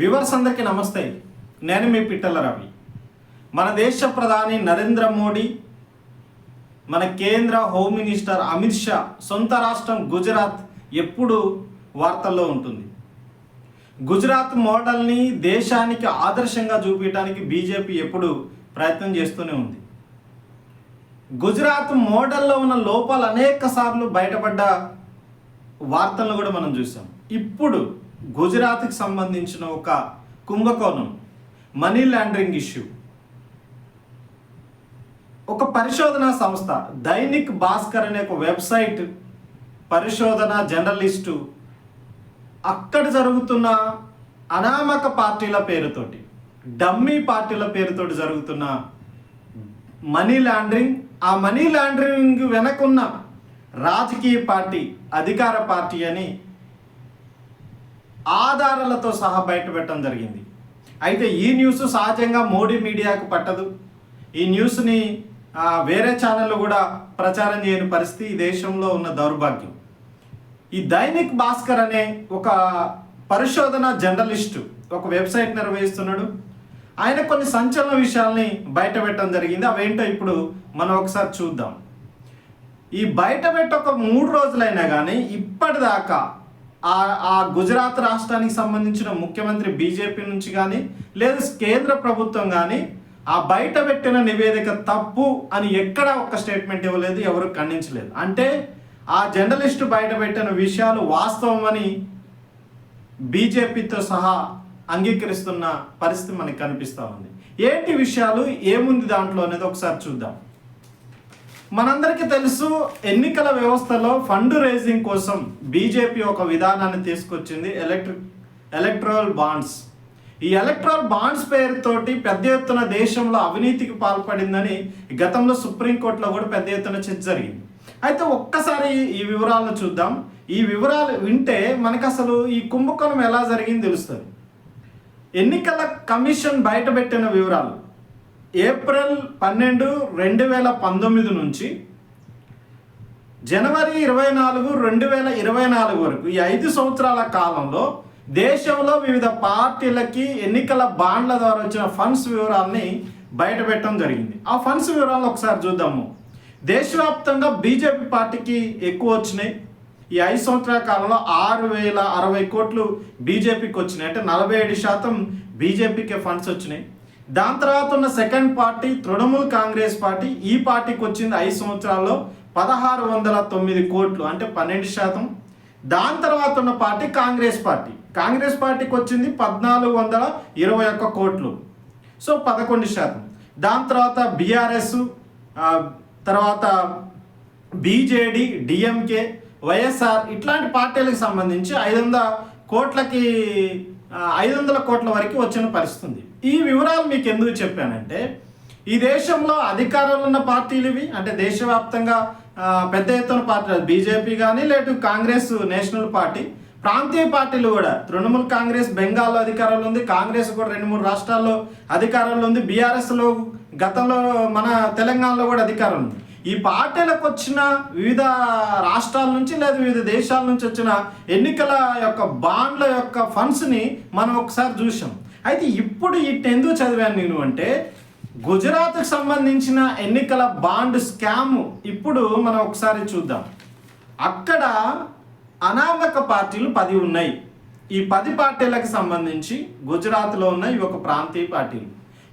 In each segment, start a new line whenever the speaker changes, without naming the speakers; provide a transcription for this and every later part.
Viewers అందరికీ నమస్తే. నేను మీ పిట్టల రవి. మన దేశ ప్రధాని నరేంద్ర మోడీ మన కేంద్ర హోమ్ మినిస్టర్ అమిత్ షా సొంత రాష్ట్రం గుజరాత్ ఎప్పుడు వార్తల్లో ఉంటుంది. గుజరాత్ మోడల్ని దేశానికి ఆదర్శంగా చూపించడానికి బీజేపీ ఎప్పుడు ప్రయత్నం చేస్తూనే ఉంది. గుజరాత్ మోడల్లో ఉన్న లోపాలు అనేక సార్లు బయటపడ్డ వార్తలను కూడా మనం చూసాం ఇప్పుడు గుజరాత్కి సంబంధించిన ఒక కుంభకోణం మనీ లాండరింగ్ ఇష్యూ. ఒక పరిశోధనా సంస్థ దైనిక్ భాస్కర్ అనే ఒక వెబ్సైట్ పరిశోధన జర్నలిస్టు అక్కడ జరుగుతున్న అనామక పార్టీల పేరుతోటి డమ్మీ పార్టీల పేరుతోటి జరుగుతున్న మనీ లాండరింగ్ ఆ మనీ లాండరింగ్ వెనకున్న రాజకీయ పార్టీ అధికార పార్టీ అని ఆధారాలతో సహా బయటపెట్టడం జరిగింది. అయితే ఈ న్యూస్ సహజంగా మోడీ మీడియాకు పట్టదు. ఈ న్యూస్ని వేరే ఛానళ్ళు కూడా ప్రచారం చేయని పరిస్థితి ఈ దేశంలో ఉన్న దౌర్భాగ్యం. ఈ దైనిక్ భాస్కర్ అనే ఒక పరిశోధన జర్నలిస్టు ఒక వెబ్సైట్ నిర్వహిస్తున్నాడు. ఆయన కొన్ని సంచలన విషయాల్ని బయట పెట్టడం జరిగింది. అవేంటో ఇప్పుడు మనం ఒకసారి చూద్దాం. ఈ బయట పెట్ట ఒక మూడు రోజులైనా కానీ ఇప్పటిదాకా ఆ ఆ గుజరాత్ రాష్ట్రానికి సంబంధించిన ముఖ్యమంత్రి బీజేపీ నుంచి కానీ లేదా కేంద్ర ప్రభుత్వం కానీ ఆ బయట పెట్టిన నివేదిక తప్పు అని ఎక్కడ ఒక స్టేట్మెంట్ ఇవ్వలేదు ఎవరు ఖండించలేదు. అంటే ఆ జర్నలిస్టు బయట పెట్టిన విషయాలు వాస్తవం అని బీజేపీతో సహా అంగీకరిస్తున్న పరిస్థితి మనకి కనిపిస్తూ ఉంది. ఏంటి విషయాలు? ఏముంది దాంట్లో అనేది ఒకసారి చూద్దాం. మనందరికీ తెలుసు ఎన్నికల వ్యవస్థలో ఫండ్ రేజింగ్ కోసం బీజేపీ ఒక విధానాన్ని తీసుకొచ్చింది ఎలక్ట్రిక్ ఎలక్ట్రల్ బాండ్స్. ఈ ఎలక్ట్రల్ బాండ్స్ పేరుతోటి పెద్ద ఎత్తున దేశంలో అవినీతికి పాల్పడిందని గతంలో సుప్రీంకోర్టులో కూడా పెద్ద ఎత్తున చర్చ జరిగింది. అయితే ఒక్కసారి ఈ వివరాలను చూద్దాం. ఈ వివరాలు వింటే మనకు అసలు ఈ కుంభకోణం ఎలా జరిగింది తెలుస్తుంది. ఎన్నికల కమిషన్ బయటపెట్టిన వివరాలు. ఏప్రిల్ పన్నెండు రెండు వేల పంతొమ్మిది నుంచి జనవరి ఇరవై నాలుగు రెండు వేల ఇరవై నాలుగు వరకు ఈ ఐదు సంవత్సరాల కాలంలో దేశంలో వివిధ పార్టీలకి ఎన్నికల బాండ్ల ద్వారా వచ్చిన ఫండ్స్ వివరాల్ని బయటపెట్టడం జరిగింది. ఆ ఫండ్స్ వివరాలు ఒకసారి చూద్దాము. దేశవ్యాప్తంగా బీజేపీ పార్టీకి ఎక్కువ వచ్చినాయి. ఈ ఐదు సంవత్సరాల కాలంలో ఆరు వేల అరవై కోట్లు బీజేపీకి వచ్చినాయి. అంటే నలభై ఏడు శాతం బీజేపీకే ఫండ్స్ వచ్చినాయి. దాని తర్వాత ఉన్న second party Trinamool Congress party. ఈ పార్టీకి వచ్చింది ఐదు సంవత్సరాల్లో పదహారు వందల తొమ్మిది కోట్లు అంటే పన్నెండు శాతం. దాని తర్వాత ఉన్న పార్టీ కాంగ్రెస్ పార్టీ. కాంగ్రెస్ పార్టీకి వచ్చింది పద్నాలుగు వందల ఇరవై ఒక్క కోట్లు. సో పదకొండు శాతం. దాని తర్వాత బీఆర్ఎస్ తర్వాత బీజేడి డిఎంకే వైఎస్ఆర్ ఇట్లాంటి పార్టీలకు సంబంధించి ఐదు వందల కోట్లకి ఐదు వందల కోట్ల వరకు వచ్చిన పరిస్థితుంది. ఈ వివరాలు మీకు ఎందుకు చెప్పానంటే ఈ దేశంలో అధికారంలో ఉన్న పార్టీలు ఇవి. అంటే దేశవ్యాప్తంగా పెద్ద ఎత్తున పార్టీ బీజేపీ కానీ లేదు కాంగ్రెస్ నేషనల్ పార్టీ. ప్రాంతీయ పార్టీలు కూడా తృణమూల్ కాంగ్రెస్ బెంగాల్లో అధికారంలో ఉంది కాంగ్రెస్ కూడా రెండు మూడు రాష్ట్రాల్లో అధికారంలో ఉంది బీఆర్ఎస్లో గతంలో మన తెలంగాణలో కూడా అధికారం ఉంది. ఈ పార్టీలకు వచ్చిన వివిధ రాష్ట్రాల నుంచి లేదా వివిధ దేశాల నుంచి వచ్చిన ఎన్నికల యొక్క బాండ్ల యొక్క ఫండ్స్ని మనం ఒకసారి చూసాం అయితే ఇప్పుడు ఈ ఎందుకు చదివాను నేను అంటే గుజరాత్కు సంబంధించిన ఎన్నికల బాండ్ స్కామ్ ఇప్పుడు మనం ఒకసారి చూద్దాం. అక్కడ అనామక పార్టీలు పది ఉన్నాయి. ఈ పది పార్టీలకు సంబంధించి గుజరాత్లో ఉన్న ఈ ఒక ప్రాంతీయ పార్టీలు.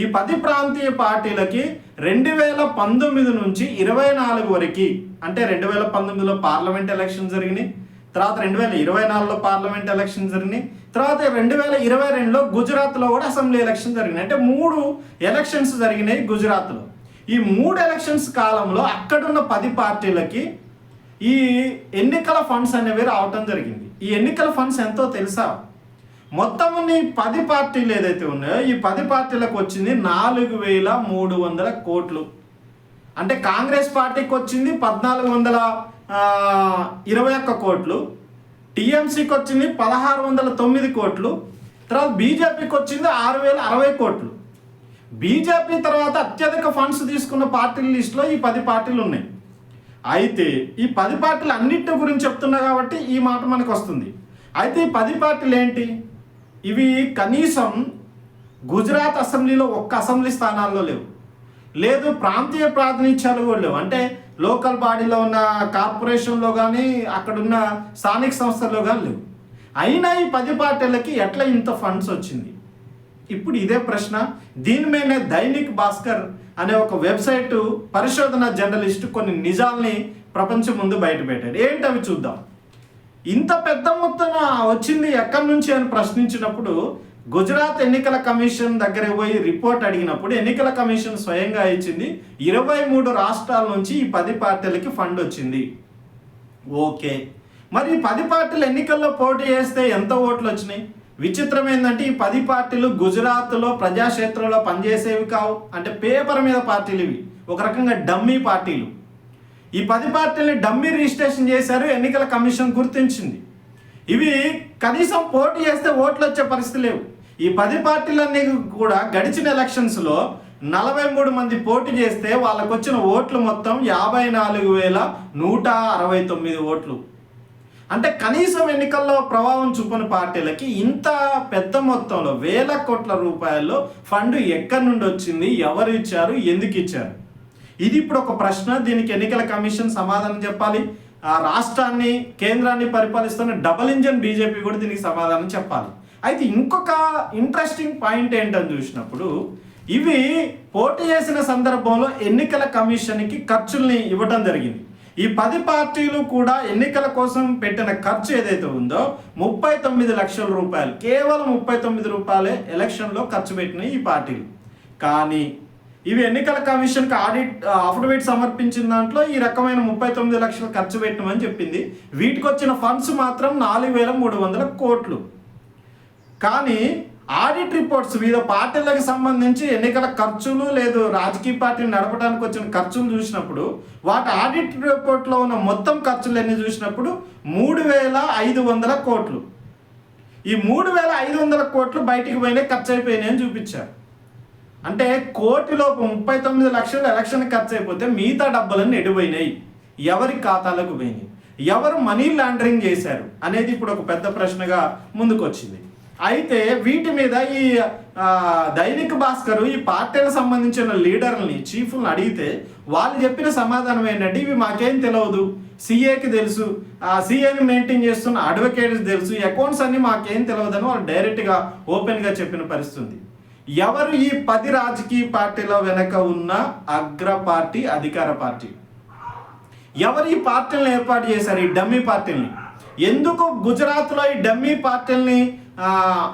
ఈ పది ప్రాంతీయ పార్టీలకి రెండు వేల పంతొమ్మిది నుంచి ఇరవై నాలుగు వరకు అంటే రెండు వేల పంతొమ్మిదిలో పార్లమెంట్ ఎలక్షన్ జరిగినాయి తర్వాత రెండు వేల ఇరవై నాలుగులో పార్లమెంట్ ఎలక్షన్ జరిగినాయి. తర్వాత రెండు వేల ఇరవై రెండులో గుజరాత్లో కూడా అసెంబ్లీ ఎలక్షన్ జరిగినాయి. అంటే మూడు ఎలక్షన్స్ జరిగినాయి గుజరాత్లో. ఈ మూడు ఎలక్షన్స్ కాలంలో అక్కడున్న పది పార్టీలకి ఈ ఎన్నికల ఫండ్స్ అనేవి రావటం జరిగింది. ఈ ఎన్నికల ఫండ్స్ ఎంతో తెలుసా? మొత్తం ఈ పది పార్టీలు ఏదైతే ఉన్నాయో ఈ పది పార్టీలకు వచ్చింది నాలుగు వేల మూడు వందల కోట్లు. అంటే కాంగ్రెస్ పార్టీకి వచ్చింది పద్నాలుగు వందల ఇరవై ఒక్క కోట్లు టీఎంసీకి వచ్చింది పదహారు వందల తొమ్మిది కోట్లు తర్వాత బీజేపీకి వచ్చింది ఆరు వేల అరవై కోట్లు. బీజేపీ తర్వాత అత్యధిక ఫండ్స్ తీసుకున్న పార్టీల లిస్టులో ఈ పది పార్టీలు ఉన్నాయి. అయితే ఈ పది పార్టీలు అన్నింటి గురించి చెప్తున్నా కాబట్టి ఈ మాట మనకు వస్తుంది. అయితే ఈ పది పార్టీలు ఏంటి? ఇవి కనీసం గుజరాత్ అసెంబ్లీలో ఒక్క అసెంబ్లీ స్థానాల్లో లేవు. లేదు ప్రాంతీయ ప్రాతినిధ్యాలు కూడా లేవు. అంటే లోకల్ బాడీలో ఉన్న కార్పొరేషన్లో కానీ అక్కడున్న స్థానిక సంస్థల్లో కానీ లేవు. అయినా ఈ పది పార్టీలకి ఎట్లా ఇంత ఫండ్స్ వచ్చింది? ఇప్పుడు ఇదే ప్రశ్న. దీని మీదనే దైనిక్ భాస్కర్ అనే ఒక వెబ్సైట్ పరిశోధన జర్నలిస్ట్ కొన్ని నిజాల్ని ప్రపంచం ముందు బయటపెట్టాడు. ఏంటి అవి చూద్దాం. ఇంత పెద్ద మొత్తం వచ్చింది ఎక్కడి నుంచి అని ప్రశ్నించినప్పుడు గుజరాత్ ఎన్నికల కమిషన్ దగ్గర పోయి రిపోర్ట్ అడిగినప్పుడు ఎన్నికల కమిషన్ స్వయంగా ఇచ్చింది ఇరవై మూడు రాష్ట్రాల నుంచి ఈ పది పార్టీలకి ఫండ్ వచ్చింది. ఓకే. మరి ఈ పది పార్టీలు ఎన్నికల్లో పోటీ చేస్తే ఎంత ఓట్లు వచ్చినాయి? విచిత్రం ఏంటంటే ఈ పది పార్టీలు గుజరాత్లో ప్రజాక్షేత్రంలో పనిచేసేవి కావు. అంటే పేపర్ మీద పార్టీలు ఇవి. ఒక రకంగా డమ్మీ పార్టీలు. ఈ పది పార్టీలని డమ్మీ రిజిస్ట్రేషన్ చేశారు ఎన్నికల కమిషన్ గుర్తించింది. ఇవి కనీసం పోటీ చేస్తే ఓట్లు వచ్చే పరిస్థితి లేవు. ఈ పది పార్టీలన్నీ కూడా గడిచిన ఎలక్షన్స్లో నలభై మూడు మంది పోటీ చేస్తే వాళ్ళకు వచ్చిన ఓట్లు మొత్తం యాభై నాలుగు వేల నూట అరవై తొమ్మిది ఓట్లు. అంటే కనీసం ఎన్నికల్లో ప్రభావం చూపని పార్టీలకి ఇంత పెద్ద మొత్తంలో వేల కోట్ల రూపాయల్లో ఫండ్ ఎక్కడి నుండి వచ్చింది ఎవరు ఇచ్చారు ఎందుకు ఇచ్చారు? ఇది ఇప్పుడు ఒక ప్రశ్న దీనికి ఎన్నికల కమిషన్ సమాధానం చెప్పాలి. ఆ రాష్ట్రాన్ని కేంద్రాన్ని పరిపాలిస్తున్న డబల్ ఇంజన్ బీజేపీ కూడా దీనికి సమాధానం చెప్పాలి. అయితే ఇంకొక ఇంట్రెస్టింగ్ పాయింట్ ఏంటని చూసినప్పుడు ఇవి పోటీ చేసిన సందర్భంలో ఎన్నికల కమిషన్కి ఖర్చుల్ని ఇవ్వటం జరిగింది. ఈ పది పార్టీలు కూడా ఎన్నికల కోసం పెట్టిన ఖర్చు ఏదైతే ఉందో ముప్పై తొమ్మిది లక్షల రూపాయలు కేవలం ముప్పై తొమ్మిది రూపాయలే ఎలక్షన్లో ఖర్చు పెట్టినాయి ఈ పార్టీలు. కానీ ఇవి ఎన్నికల కమిషన్కి ఆడిట్ అఫిడవిట్ సమర్పించిన దాంట్లో ఈ రకమైన ముప్పై తొమ్మిది లక్షలు ఖర్చు పెట్టమని చెప్పింది. వీటికి వచ్చిన ఫండ్స్ మాత్రం నాలుగు వేల మూడు వందల కోట్లు. కానీ ఆడిట్ రిపోర్ట్స్ వివిధ పార్టీలకు సంబంధించి ఎన్నికల ఖర్చులు లేదు. రాజకీయ పార్టీని నడపడానికి వచ్చిన ఖర్చులు చూసినప్పుడు వాటి ఆడిట్ రిపోర్ట్లో ఉన్న మొత్తం ఖర్చులు ఎన్ని చూసినప్పుడు మూడు వేల ఐదు వందల కోట్లు. ఈ మూడు వేల ఐదు వందల కోట్లు బయటికి పోయినాయి ఖర్చు అయిపోయినాయి అని చూపించారు. అంటే కోటిలోపు ముప్పై తొమ్మిది లక్షలు ఎలక్షన్ ఖర్చు అయిపోతే మిగతా డబ్బులన్నీ ఎడిపోయినాయి. ఎవరి ఖాతాలకు పోయినాయి? ఎవరు మనీ లాండరింగ్ చేశారు? అనేది ఇప్పుడు ఒక పెద్ద ప్రశ్నగా ముందుకొచ్చింది. అయితే వీటి మీద ఈ దైనిక్ భాస్కర్ ఈ పార్టీలకు సంబంధించిన లీడర్లని చీఫ్లను అడిగితే వాళ్ళు చెప్పిన సమాధానం ఏంటంటే ఇవి మాకేం తెలియదు సీఏకి తెలుసు. ఆ సీఏని మెయింటైన్ చేస్తున్న అడ్వకేట్స్ తెలుసు. అకౌంట్స్ అన్ని మాకేం తెలియదని వాళ్ళు డైరెక్ట్గా ఓపెన్గా చెప్పిన పరిస్థితి ఎవరు ఈ పది రాజకీయ పార్టీల వెనక ఉన్న అగ్ర పార్టీ అధికార పార్టీ? ఎవరు ఈ పార్టీలను ఏర్పాటు చేశారు? ఈ డమ్మీ పార్టీల్ని. ఎందుకు గుజరాత్లో ఈ డమ్మీ పార్టీల్ని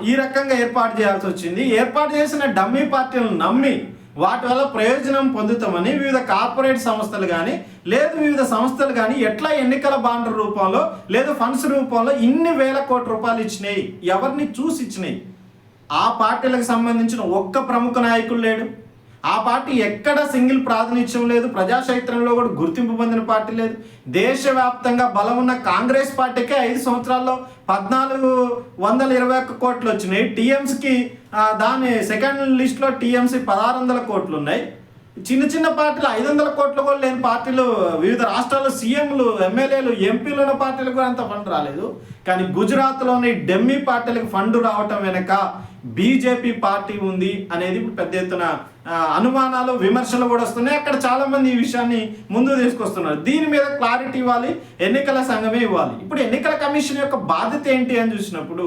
ఈ రకంగా ఏర్పాటు చేయాల్సి వచ్చింది. ఏర్పాటు చేసిన డమ్మీ పార్టీలను నమ్మి వాటి వల్ల ప్రయోజనం పొందుతామని వివిధ కార్పొరేట్ సంస్థలు కానీ లేదు వివిధ సంస్థలు కానీ ఎట్లా ఎన్నికల బాండ్ రూపంలో లేదు ఫండ్స్ రూపంలో ఇన్ని వేల కోట్ల రూపాయలు ఇచ్చినాయి. ఎవరిని చూసి ఇచ్చినాయి? ఆ పార్టీలకు సంబంధించిన ఒక్క ప్రముఖ నాయకుడు లేడు. ఆ పార్టీ ఎక్కడ సింగిల్ ప్రాతినిధ్యం లేదు ప్రజాక్షేత్రంలో కూడా గుర్తింపు పొందిన పార్టీ లేదు. దేశవ్యాప్తంగా బలం ఉన్న కాంగ్రెస్ పార్టీకే ఐదు సంవత్సరాల్లో పద్నాలుగు వందల ఇరవై ఒక్క కోట్లు వచ్చినాయి. టీఎంసీకి దాని సెకండ్ లిస్ట్లో టీఎంసీ పదహారు వందల కోట్లు ఉన్నాయి. చిన్న చిన్న పార్టీలు ఐదు వందల కోట్లు కూడా లేని పార్టీలు వివిధ రాష్ట్రాల్లో సీఎంలు ఎమ్మెల్యేలు ఎంపీలు ఉన్న పార్టీలకు కూడా అంత ఫండ్ రాలేదు. కానీ గుజరాత్లోని డెమ్మీ పార్టీలకు ఫండ్ రావటం వెనక బీజేపీ పార్టీ ఉంది అనేది ఇప్పుడు పెద్ద ఎత్తున అనుమానాలు విమర్శలు కూడా వస్తున్నాయి. అక్కడ చాలామంది ఈ విషయాన్ని ముందు తీసుకొస్తున్నారు. దీని మీద క్లారిటీ ఇవ్వాలి ఎన్నికల సంఘమే ఇవ్వాలి. ఇప్పుడు ఎన్నికల కమిషన్ యొక్క బాధ్యత ఏంటి అని చూసినప్పుడు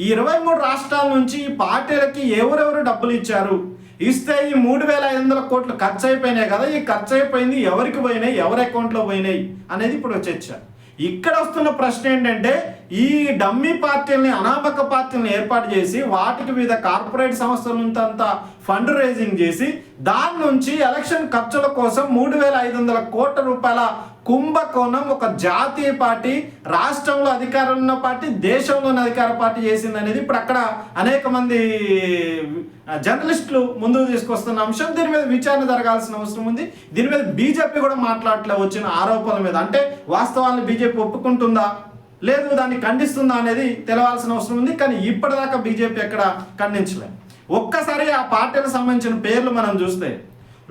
ఈ ఇరవై మూడు రాష్ట్రాల నుంచి ఈ పార్టీలకి ఎవరెవరు డబ్బులు ఇచ్చారు? ఇస్తే ఈ మూడు వేల ఐదు వందల కోట్లు ఖర్చు అయిపోయినాయి కదా. ఈ ఖర్చు అయిపోయింది ఎవరికి పోయినాయి? ఎవరి అకౌంట్లో పోయినాయి? అనేది ఇప్పుడు చర్చ. ఇక్కడ వస్తున్న ప్రశ్న ఏంటంటే ఈ డమ్మీ పార్టీలని అనామక పార్టీలను ఏర్పాటు చేసి వాటికి వివిధ కార్పొరేట్ సంస్థల నుంచి ఫండ్ రేజింగ్ చేసి దాని నుంచి ఎలక్షన్ ఖర్చుల కోసం మూడు వేల ఐదు వందల కోట్ల రూపాయల కుంభకోణం ఒక జాతీయ పార్టీ రాష్ట్రంలో అధికారంలో ఉన్న పార్టీ దేశంలోని అధికార పార్టీ చేసింది అనేది ఇప్పుడు అక్కడ అనేక మంది జర్నలిస్టులు ముందుకు తీసుకొస్తున్న అంశం. దీని మీద విచారణ జరగాల్సిన అవసరం ఉంది. దీని మీద బీజేపీ కూడా మాట్లాడలే వచ్చిన ఆరోపణల మీద. అంటే వాస్తవాన్ని బీజేపీ ఒప్పుకుంటుందా? లేదు దాన్ని ఖండిస్తుందా అనేది తెలవాల్సిన అవసరం ఉంది. కానీ ఇప్పటిదాకా బీజేపీ ఎక్కడ ఖండించలే. ఒక్కసారి ఆ పార్టీలకు సంబంధించిన పేర్లు మనం చూస్తే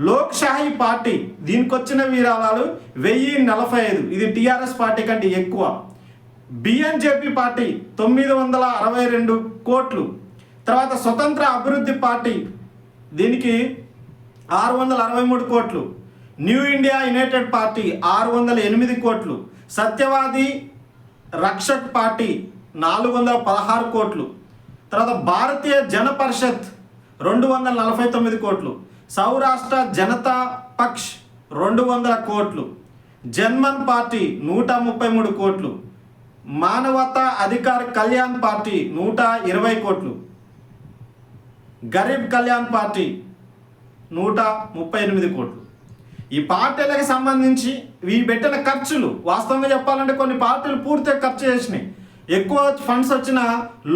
లోక్షాహి పార్టీ దీనికి వచ్చిన విరాళాలు వెయ్యి నలభై ఐదు. ఇది టీఆర్ఎస్ పార్టీ కంటే ఎక్కువ. బిఎన్జేపీ పార్టీ తొమ్మిది వందల అరవై రెండు కోట్లు. తర్వాత స్వతంత్ర అభివృద్ధి పార్టీ దీనికి ఆరు వందల అరవై మూడు కోట్లు. న్యూ ఇండియా యునైటెడ్ పార్టీ ఆరు వందల ఎనిమిది కోట్లు. సత్యవాది రక్షక్ పార్టీ నాలుగు వందల పదహారు కోట్లు. తర్వాత భారతీయ జన పరిషత్ రెండు వందల నలభై తొమ్మిది కోట్లు. సౌరాష్ట్ర జనతా పక్ష్ రెండు వందల కోట్లు. జన్మన్ పార్టీ నూట ముప్పై మూడు కోట్లు. మానవతా అధికార కళ్యాణ్ పార్టీ నూట ఇరవై కోట్లు. గరీబ్ కళ్యాణ్ పార్టీ నూట ముప్పై ఎనిమిది కోట్లు. ఈ పార్టీలకు సంబంధించి వీ పెట్టిన ఖర్చులు వాస్తవంగా చెప్పాలంటే కొన్ని పార్టీలు పూర్తిగా ఖర్చు చేసినాయి. ఎక్కువ ఫండ్స్ వచ్చిన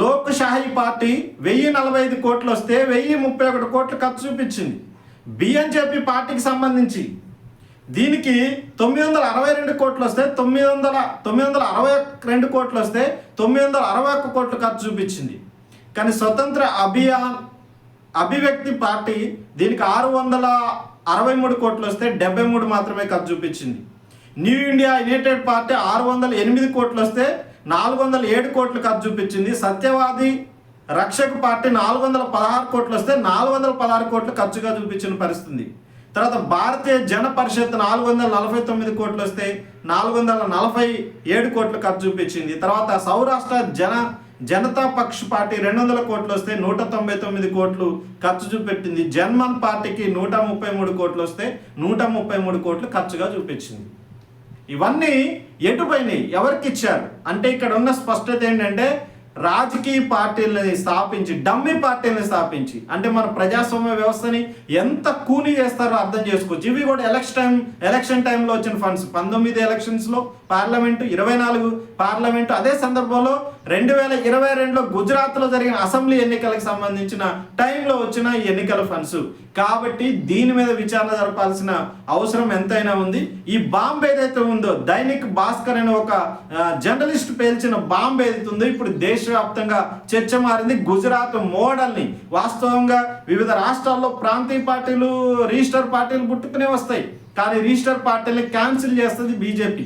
లోక్ షాహీ పార్టీ వెయ్యి నలభై ఐదు కోట్లు వస్తే వెయ్యి ముప్పై ఒకటి కోట్లు ఖర్చు చూపించింది. బిఎన్జేపీ పార్టీకి సంబంధించి దీనికి తొమ్మిది వందల అరవై రెండు కోట్లు వస్తే తొమ్మిది వందల తొమ్మిది వందల అరవై రెండు కోట్లు వస్తే తొమ్మిది వందల అరవై ఒక్క కోట్లు ఖర్చు చూపించింది. కానీ స్వతంత్ర అభియాన్ అభివ్యక్తి పార్టీ దీనికి ఆరు వందల అరవై మూడు కోట్లు వస్తే డెబ్బై మూడు మాత్రమే ఖర్చు చూపించింది. న్యూ ఇండియా యునైటెడ్ పార్టీ ఆరు వందల ఎనిమిది కోట్లు వస్తే నాలుగు వందల ఏడు కోట్లు ఖర్చు చూపించింది. సత్యవాది రక్షక్ పార్టీ నాలుగు వందల పదహారు కోట్లు వస్తే నాలుగు వందల పదహారు కోట్లు ఖర్చుగా చూపించిన పరిస్థితి తర్వాత భారతీయ జన పరిషత్ నాలుగు వందల నలభై తొమ్మిది కోట్లు వస్తే నాలుగు వందల నలభై ఏడు కోట్లు ఖర్చు చూపించింది. తర్వాత సౌరాష్ట్ర జన జనతా పక్ష్ పార్టీ రెండు వందల కోట్లు వస్తే నూట తొంభై తొమ్మిది కోట్లు ఖర్చు చూపెట్టింది. జన్మన్ పార్టీకి నూట ముప్పై మూడు కోట్లు వస్తే నూట ముప్పై మూడు కోట్లు ఖర్చుగా చూపించింది. ఇవన్నీ ఎటుపోయినాయి? ఎవరికి ఇచ్చారు? అంటే ఇక్కడ ఉన్న స్పష్టత ఏంటంటే రాజకీయ పార్టీలని స్థాపించి డమ్మీ పార్టీలని స్థాపించి అంటే మన ప్రజాస్వామ్య వ్యవస్థని ఎంత కూని చేస్తారో అర్థం చేసుకోవచ్చు ఇవి కూడా ఎలక్షన్ టైం ఎలక్షన్ టైంలో వచ్చిన ఫండ్స్ పంతొమ్మిది ఎలక్షన్స్లో పార్లమెంటు ఇరవై నాలుగు పార్లమెంటు. అదే సందర్భంలో రెండు వేల ఇరవై రెండులో గుజరాత్లో జరిగిన అసెంబ్లీ ఎన్నికలకు సంబంధించిన టైంలో వచ్చిన ఈ ఎన్నికల ఫండ్స్. కాబట్టి దీని మీద విచారణ జరపాల్సిన అవసరం ఎంతైనా ఉంది. ఈ బాంబ్ ఏదైతే ఉందో దైనిక్ భాస్కర్ అనే ఒక జర్నలిస్ట్ పేల్చిన బాంబ్ ఏదైతే ఉందో ఇప్పుడు దేశవ్యాప్తంగా చర్చ మారింది. గుజరాత్ మోడల్ని వాస్తవంగా వివిధ రాష్ట్రాల్లో ప్రాంతీయ పార్టీలు రిజిస్టర్ పార్టీలు పుట్టుకునే వస్తాయి. కానీ రిజిస్టర్ పార్టీని క్యాన్సిల్ చేస్తుంది బీజేపీ.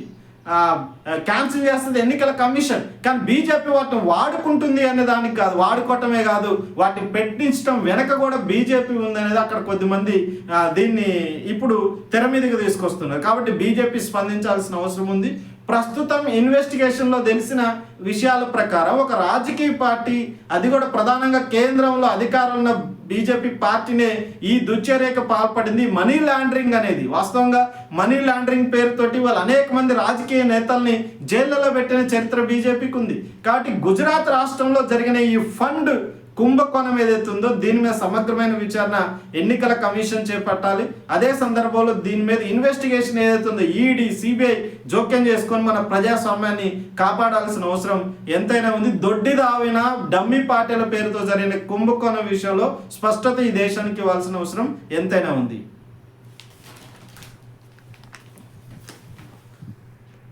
క్యాన్సిల్ చేస్తుంది ఎన్నికల కమిషన్. కానీ బీజేపీ వాటిని వాడుకుంటుంది అనే దానికి కాదు వాడుకోవటమే కాదు. వాటిని పెట్టించడం వెనక కూడా బీజేపీ ఉందనేది అక్కడ కొద్దిమంది దీన్ని ఇప్పుడు తెర మీదకి తీసుకొస్తున్నారు. కాబట్టి బీజేపీ స్పందించాల్సిన అవసరం ఉంది. ప్రస్తుతం ఇన్వెస్టిగేషన్లో తెలిసిన విషయాల ప్రకారం ఒక రాజకీయ పార్టీ అది కూడా ప్రధానంగా కేంద్రంలో అధికారంలో బీజేపీ పార్టీనే ఈ దుశ్చర్యకు పాల్పడింది మనీ లాండరింగ్ అనేది. వాస్తవంగా మనీ లాండరింగ్ పేరుతోటి వాళ్ళు అనేక మంది రాజకీయ నేతల్ని జైళ్ళలో పెట్టిన చరిత్ర బీజేపీకి ఉంది. కాబట్టి గుజరాత్ రాష్ట్రంలో జరిగిన ఈ ఫండ్ కుంభకోణం ఏదైతే ఉందో దీని మీద సమగ్రమైన విచారణ ఎన్నికల కమిషన్ చేపట్టాలి. అదే సందర్భంలో దీని మీద ఇన్వెస్టిగేషన్ ఏదైతే ఉందో ఈడీ సిబిఐ జోక్యం చేసుకొని మన ప్రజాస్వామ్యాన్ని కాపాడాల్సిన అవసరం ఎంతైనా ఉంది. దొడ్డి దావిన డమ్మీ పార్టీల పేరుతో జరిగిన కుంభకోణం విషయంలో స్పష్టత ఈ దేశానికి ఇవ్వాల్సిన అవసరం ఎంతైనా ఉంది.